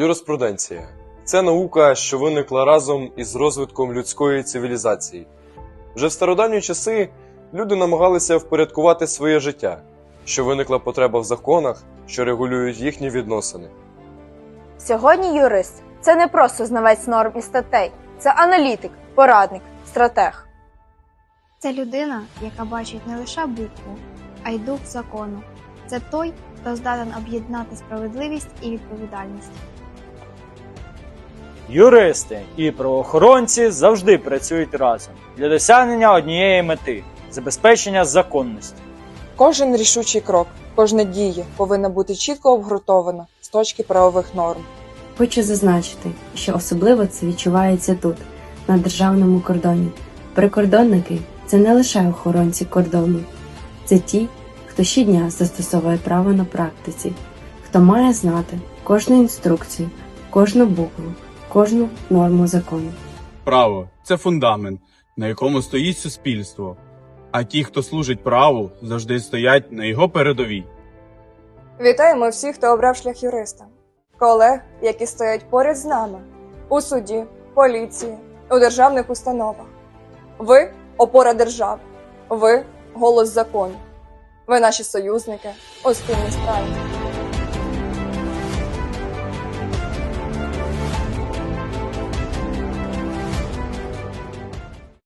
Юриспруденція це наука, що виникла разом із розвитком людської цивілізації. Вже в стародавні часи люди намагалися впорядкувати своє життя, що виникла потреба в законах, що регулюють їхні відносини. Сьогодні юрист це не просто знавець норм і статей, це аналітик, порадник, стратег. Це людина, яка бачить не лише букву, а й дух закону. Це той, хто здатен об'єднати справедливість і відповідальність. Юристи і правоохоронці завжди працюють разом для досягнення однієї мети забезпечення законності. Кожен рішучий крок, кожна дія повинна бути чітко обґрунтована з точки правових норм. Хочу зазначити, що особливо це відчувається тут, на державному кордоні. Прикордонники це не лише охоронці кордону, це ті, хто щодня застосовує право на практиці, хто має знати кожну інструкцію, кожну букву, кожну норму закону. Право це фундамент, на якому стоїть суспільство. А ті, хто служить праву, завжди стоять на його передовій. Вітаємо всіх, хто обрав шлях юриста, колег, які стоять поряд з нами у суді, поліції, у державних установах. Ви опора держави, ви голос закону. Ви наші союзники у спільній справі.